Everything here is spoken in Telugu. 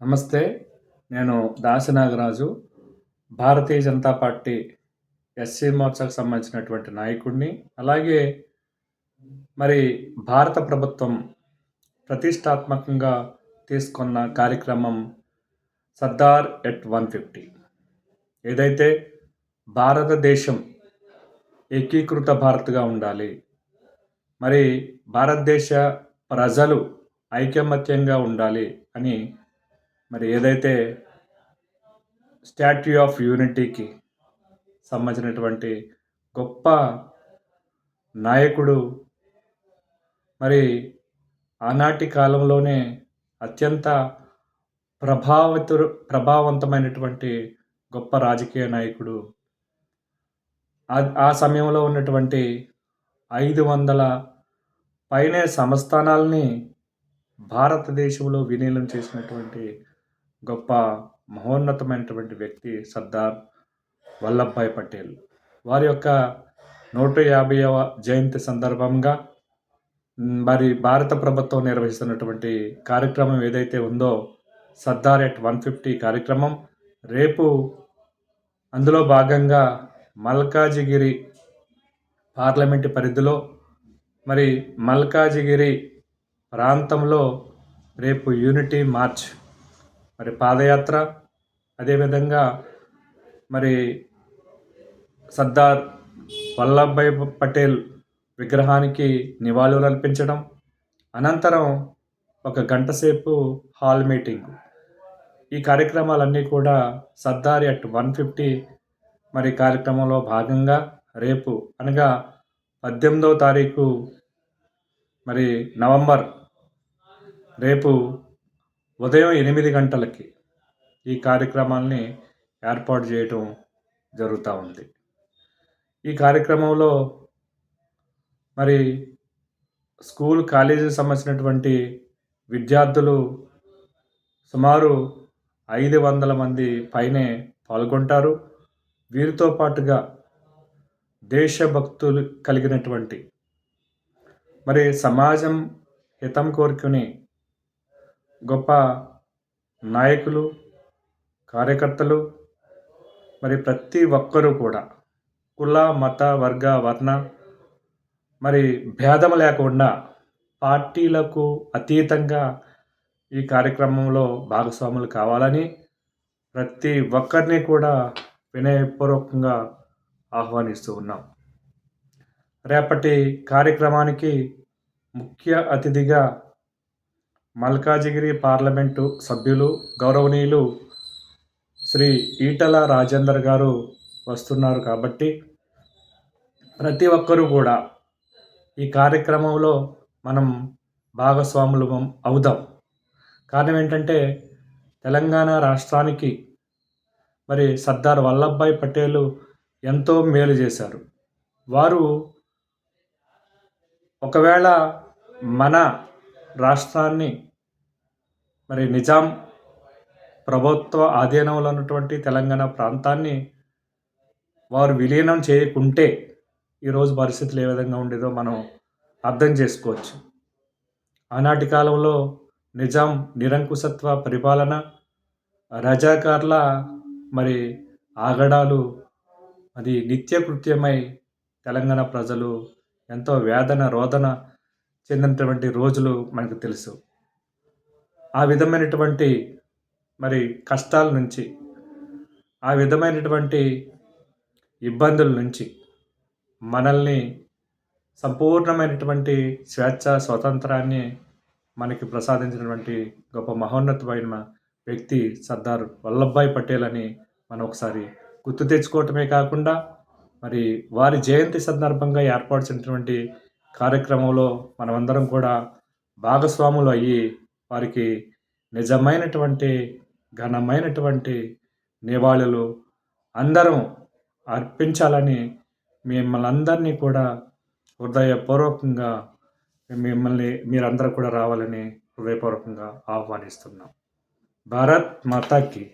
నమస్తే నేను దాసి నాగరాజు భారతీయ జనతా పార్టీ ఎస్సీ మోర్చాకు సంబంధించినటువంటి నాయకుడిని. అలాగే మరి భారత ప్రభుత్వం ప్రతిష్టాత్మకంగా తీసుకున్న కార్యక్రమం సర్దార్ ఎట్ వన్ ఫిఫ్టీ. ఏదైతే భారతదేశం ఏకీకృత భారత్గా ఉండాలి మరి భారతదేశ ప్రజలు ఐకమత్యంగా ఉండాలి అని మరి ఏదైతే స్టాట్యూ ఆఫ్ యూనిటీకి సంబంధించినటువంటి గొప్ప నాయకుడు మరి ఆనాటి కాలంలోనే అత్యంత ప్రభావితు ప్రభావవంతమైనటువంటి గొప్ప రాజకీయ నాయకుడు. ఆ- ఆ సమయంలో ఉన్నటువంటి ఐదు వందల పైనే సంస్థానాల్ని భారతదేశంలో విలీనం చేసినటువంటి గొప్ప మహోన్నతమైనటువంటి వ్యక్తి సర్దార్ వల్లభాయ్ పటేల్. వారి యొక్క నూట యాభైవ జయంతి సందర్భంగా మరి భారత ప్రభుత్వం నిర్వహిస్తున్నటువంటి కార్యక్రమం ఏదైతే ఉందో సర్దార్ ఎట్ వన్ ఫిఫ్టీ కార్యక్రమం రేపు అందులో భాగంగా మల్కాజిగిరి పార్లమెంటు పరిధిలో మరి మల్కాజిగిరి ప్రాంతంలో రేపు యూనిటీ మార్చ్ మరి పాదయాత్ర అదేవిధంగా మరి సర్దార్ వల్లభాయ్ పటేల్ విగ్రహానికి నివాళులు అర్పించడం అనంతరం ఒక గంట సేపు హాల్ మీటింగ్. ఈ కార్యక్రమాలన్నీ కూడా సర్దార్ ఎట్ వన్ ఫిఫ్టీ మరి కార్యక్రమంలో భాగంగా రేపు అనగా పద్దెనిమిదవ తారీఖు మరి నవంబర్ రేపు ఉదయం ఎనిమిది గంటలకి ఈ కార్యక్రమాల్ని ఏర్పాటు చేయటం జరుగుతూ ఉంది. ఈ కార్యక్రమంలో మరి స్కూల్ కాలేజీకి సంబంధించినటువంటి విద్యార్థులు సుమారు ఐదు వందల మంది పైనే పాల్గొంటారు. వీరితో పాటుగా దేశభక్తులు కలిగినటువంటి మరి సమాజం హితం కోరుకుని గొప్ప నాయకులు కార్యకర్తలు మరి ప్రతి ఒక్కరూ కూడా కుల మత వర్గ వర్ణ మరి భేదం లేకుండా పార్టీలకు అతీతంగా ఈ కార్యక్రమంలో భాగస్వాములు కావాలని ప్రతి ఒక్కరిని కూడా వినయపూర్వకంగా ఆహ్వానిస్తూ ఉన్నాం. రేపటి కార్యక్రమానికి ముఖ్య అతిథిగా మల్కాజిగిరి పార్లమెంటు సభ్యులు గౌరవనీయులు శ్రీ ఈటల రాజేందర్ గారు వస్తున్నారు కాబట్టి ప్రతి ఒక్కరూ కూడా ఈ కార్యక్రమంలో మనం భాగస్వాములు అవుదాం. కారణం ఏంటంటే తెలంగాణ రాష్ట్రానికి మరి సర్దార్ వల్లభాయ్ పటేల్ ఎంతో మేలు చేశారు. వారు ఒకవేళ మన రాష్ట్రాన్ని మరి నిజాం ప్రభుత్వ ఆధీనంలో ఉన్నటువంటి తెలంగాణ ప్రాంతాన్ని వారు విలీనం చేయకుంటే ఈరోజు పరిస్థితులు ఏ విధంగా ఉండేదో మనం అర్థం చేసుకోవచ్చు. ఆనాటి కాలంలో నిజాం నిరంకుశత్వ పరిపాలన రజాకార్ల మరి ఆగడాలు అది నిత్యకృత్యమై తెలంగాణ ప్రజలు ఎంతో వేదన రోదన చెందినటువంటి రోజులు మనకు తెలుసు. ఆ విధమైనటువంటి మరి కష్టాల నుంచి ఆ విధమైనటువంటి ఇబ్బందుల నుంచి మనల్ని సంపూర్ణమైనటువంటి స్వేచ్ఛ స్వతంత్రాన్ని మనకి ప్రసాదించినటువంటి గొప్ప మహోన్నతమైన వ్యక్తి సర్దార్ వల్లభాయ్ పటేల్ అని మనం ఒకసారి గుర్తు తెచ్చుకోవటమే కాకుండా మరి వారి జయంతి సందర్భంగా ఏర్పాటు చేసినటువంటి కార్యక్రమంలో మనమందరం కూడా భాగస్వాములు అయ్యి వారికి నిజమైనటువంటి ఘనమైనటువంటి నివాళులు అందరం అర్పించాలని మిమ్మల్ని అందరినీ కూడా హృదయపూర్వకంగా మిమ్మల్ని మీరందరూ కూడా రావాలని హృదయపూర్వకంగా ఆహ్వానిస్తున్నాం. భారత్ మాతాకి